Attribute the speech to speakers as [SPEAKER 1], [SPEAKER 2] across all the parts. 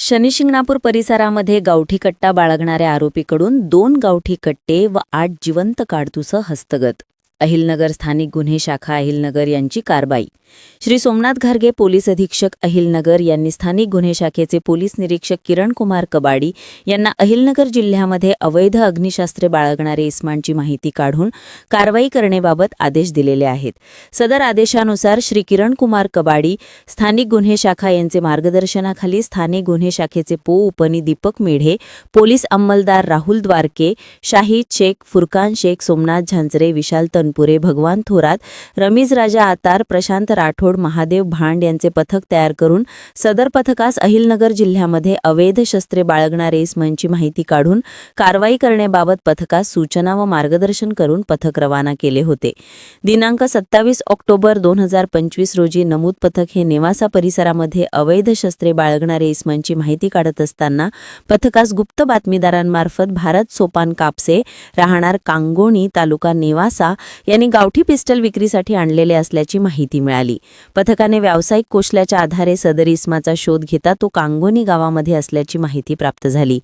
[SPEAKER 1] शनिशिंगणापूर परिसरामध्ये गावठी कट्टा बाळगणाऱ्या आरोपीकडून दोन गावठी कट्टे व आठ जिवंत काडतुसं हस्तगत. अहिलनगर स्थानिक गुन्हे शाखा अहिलनगर यांची कारवाई श्री सोमनाथ घारगे पोलीस अधीक्षक अहिलनगर यांनी स्थानिक गुन्हे शाखेचे पोलीस निरीक्षक किरण कुमार कबाडी यांना अहिलनगर जिल्ह्यामध्ये अवैध अग्निशास्त्रे बाळगणारे इस्मांची माहिती काढून कारवाई करण्याबाबत आदेश दिलेले आहेत. सदर आदेशानुसार श्री किरण कुमार कबाडी स्थानिक गुन्हे शाखा यांचे मार्गदर्शनाखाली स्थानिक गुन्हे शाखेचे पो उपनी दीपक मेढे पोलीस अंमलदार राहुल द्वारके शाहीद शेख फुरकान शेख सोमनाथ झांजरे विशाल तनपुरे भगवान थोरात रमीज राजा आतार प्रशांत राठोड महादेव भांड यांचे पथक तयार करून सदर पथकास अहिलनगर जिल्ह्यामध्ये अवैध शस्त्रे बाळगणारे इस्मांची माहिती काढून कारवाई करण्याबाबत पथकास सूचना व मार्गदर्शन करून पथक रवाना केले होते. दिनांक सत्तावीस ऑक्टोबर दोन हजार पंचवीस रोजी नमूद पथक हे नेवासा परिसरामध्ये अवैध शस्त्रे बाळगणारे इस्मांची माहिती काढत असताना पथकास गुप्त बातमीदारांमार्फत भारत सोपान कापसे राहणार कांगोणी तालुका नेवासा यांनी गावठी पिस्टल विक्रीसाठी आणलेले असल्याची माहिती मिळाली. पथकाने व्यावसायिक कोशल्याच्या आधारे सदर इस्माचा शोध घेता तो कांगोनी गावामध्ये असल्याची माहिती प्राप्त झाली.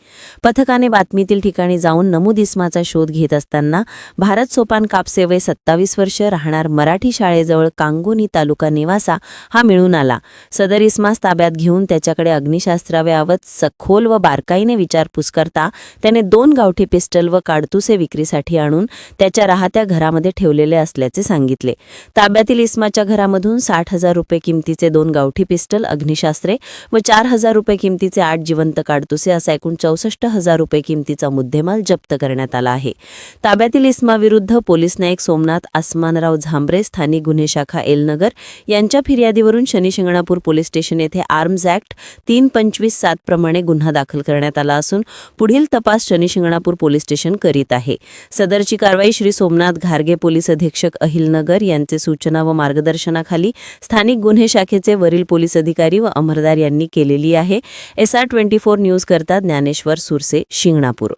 [SPEAKER 1] पथकाने बातमीतील ठिकाणी जाऊन नमूद इस्माचा शोध घेत असताना भारत सोपान कापसे वय सत्तावीस वर्ष राहणार मराठी शाळेजवळ कांगोनी तालुका निवासा हा मिळून आला. सदर इस्मास ताब्यात घेऊन त्याच्याकडे अग्निशास्त्राव्यावत सखोल व बारकाईने विचारपूस करता त्याने दोन गावठी पिस्टल व काडतुसे विक्रीसाठी आणून त्याच्या राहत्या घरामध्ये ठेवलेले असल्याचे सांगितले. ताब्यातील इस्माच्या घरामधून साठ हजार रुपये किमतीचे दोन गावठी पिस्टल अग्निशास्त्रे व चार हजार रुपये किमतीचे आठ जिवंत काडतुसे असा एकूण चौसष्ट हजार रुपये किमतीचा मुद्देमाल जप्त करण्यात आला आहे. ताब्यातील इस्माविरुद्ध पोलीस नायक सोमनाथ आसमानराव झांबरे स्थानिक गुन्हे शाखा एलनगर यांच्या फिर्यादीवरून शनिशिंगणापूर पोलीस स्टेशन येथे आर्म्स ऍक्ट तीन पंचवीस सात प्रमाणे गुन्हा दाखल करण्यात आला असून पुढील तपास शनिशिंगणापूर पोलीस स्टेशन करीत आहे. सदरची कारवाई श्री सोमनाथ घारगे पोलीस अधीक्षक अहिलनगर यांचे सूचना व मार्गदर्शनाखाली स्थानिक गुन्हे शाखेचे वरील पोलीस अधिकारी व अमरदार यांनी केलेली आहे. S R twenty four news करता ज्ञानेश्वर सुरसे शिंगणापूर.